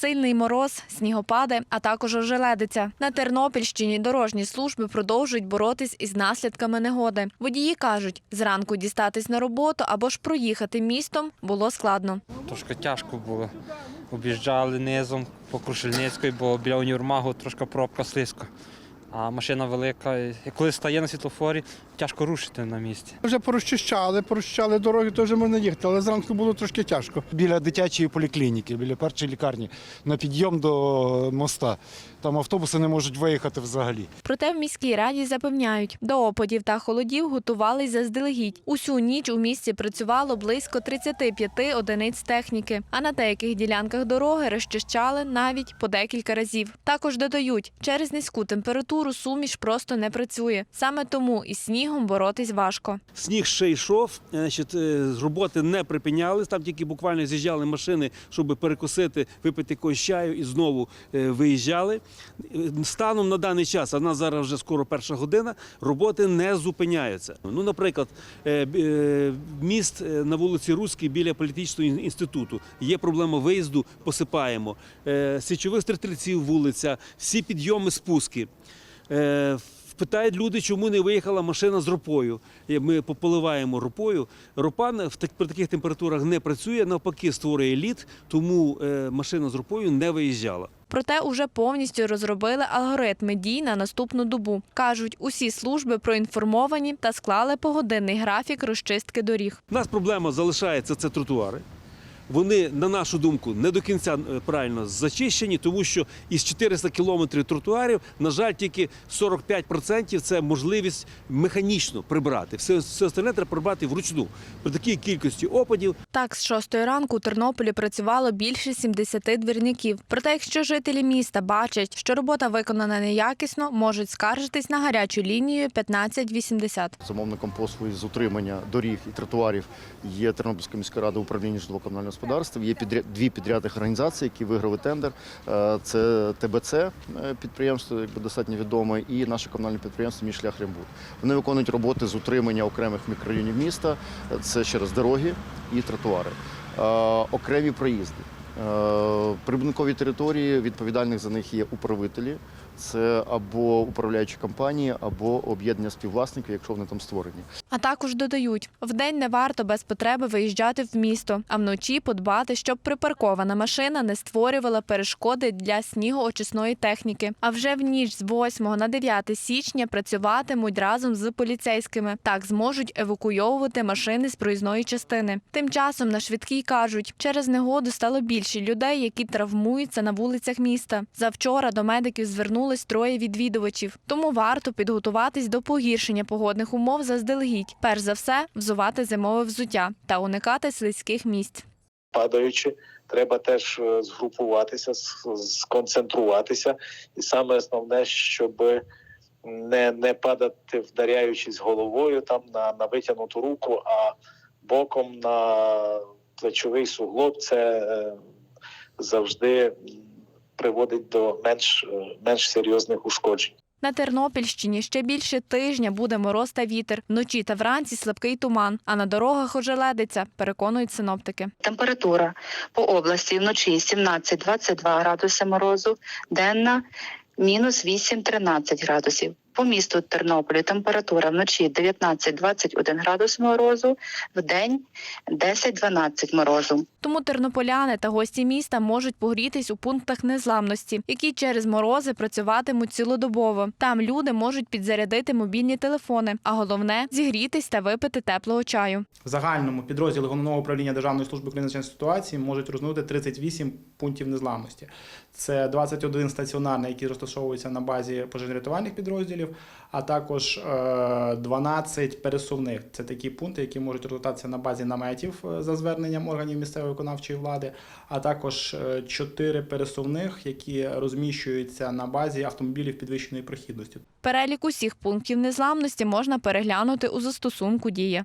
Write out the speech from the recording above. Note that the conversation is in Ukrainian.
сильний мороз, снігопади, а також ожеледиця. На Тернопільщині дорожні служби продовжують боротись із наслідками негоди. Водії кажуть, зранку дістатись на роботу або ж проїхати містом було складно. Трошки тяжко було. Об'їжджали низом по Крушельницької, бо біля універмагу трошки пробка слизько. А машина велика. І коли стає на світлофорі, тяжко рушити на місці. Вже порозчищали, порозчищали дороги, то вже можна їхати, але зранку було трошки тяжко. біля дитячої поліклініки, біля першої лікарні, на підйом до моста. Там автобуси не можуть виїхати взагалі. Проте в міській раді запевняють, до опадів та холодів готувались заздалегідь. Усю ніч у місті працювало близько 35 одиниць техніки, а на деяких ділянках дороги розчищали навіть по декілька разів. Також додають, через низьку температуру суміш просто не працює. Саме тому із снігом боротись важко. Сніг ще йшов, значить, е, роботи не припинялись. Там тільки буквально з'їжджали машини, щоб перекусити, випити якогось чаю і знову е, виїжджали. Е, Станом на даний час, а в нас зараз вже скоро перша година, роботи не зупиняються. Ну, наприклад, е, е, міст е, на вулиці Руській біля політичного інституту. Є проблема виїзду, посипаємо. Е, Січових стрільців вулиця, всі підйоми, спуски. Е, Питають люди, чому не виїхала машина з ропою. Ми пополиваємо ропою. Ропа в так- при таких температурах не працює, навпаки, створює лід, тому е, машина з ропою не виїжджала. Проте уже повністю розробили алгоритми дій на наступну добу. кажуть, усі служби проінформовані та склали погодинний графік розчистки доріг. У нас проблема залишається це тротуари. Вони, на нашу думку, не до кінця е, правильно зачищені, тому що із 400 кілометрів тротуарів, на жаль, тільки 45% це можливість механічно прибрати. Все, все остальне треба прибрати вручну. При такій кількості опадів Так, з 6 ранку у Тернополі працювало більше 70 двірників. Проте, якщо жителі міста бачать, що робота виконана неякісно, можуть скаржитись на гарячу лінію 1580. Замовником послуги з утримання доріг і тротуарів є Тернопільська міська рада управління житлово-комунального господарства. Є підряд, дві підрядних організації, які виграли тендер. Е, Це ТБЦ е, підприємство, якби достатньо відоме, і наше комунальне підприємство «Мій шлях Рембуд». Вони виконують роботи з утримання окремих мікрорайонів міста. Е, Це ще раз дороги і тротуари, окремі проїзди. Е, території відповідальних за них є управителі. Це або управляючі компанії, або об'єднання співвласників, якщо вони там створені. А також додають, вдень не варто без потреби виїжджати в місто, а вночі подбати, щоб припаркована машина не створювала перешкоди для снігоочисної техніки. А вже в ніч з 8 на 9 січня працюватимуть разом з поліцейськими. Так зможуть евакуйовувати машини з проїзної частини. Тим часом на швидкій кажуть, через негоду стало більше людей, які травмуються на вулицях міста. Завчора до медиків звернулись троє відвідувачів, тому варто підготуватись до погіршення погодних умов заздалегідь. Перш за все, взувати зимове взуття та уникати слизьких місць. падаючи, треба теж е, згрупуватися, сконцентруватися. І саме основне, щоб не, не падати, вдаряючись головою там на, на витягнуту руку, а боком на плечовий суглоб, це е, завжди приводить до менш, е, менш серйозних ушкоджень. На Тернопільщині ще більше тижня буде мороз та вітер. Вночі та вранці слабкий туман, а на дорогах ожеледиться, переконують синоптики. Температура по області вночі 17-22 градуси морозу, денна мінус 8-13 градусів. По місту Тернополі температура вночі 19-21 градус морозу, в день 10-12 морозу. Тому тернополяни та гості міста можуть погрітись у пунктах незламності, які через морози працюватимуть цілодобово. Там люди можуть підзарядити мобільні телефони, а головне зігрітись та випити теплого чаю. В загальному підрозділи головного управління Державної служби України ситуацій можуть розгорнути 38 пунктів незламності. Це 21 стаціонарний, які розташовуються на базі пожежно-рятувальних підрозділів, а також е, 12 пересувних. Це такі пункти, які можуть розгортатися на базі наметів е, за зверненням органів місцевої виконавчої влади, а також 4 пересувних, які розміщуються на базі автомобілів підвищеної прохідності. Перелік усіх пунктів незламності можна переглянути у застосунку дія.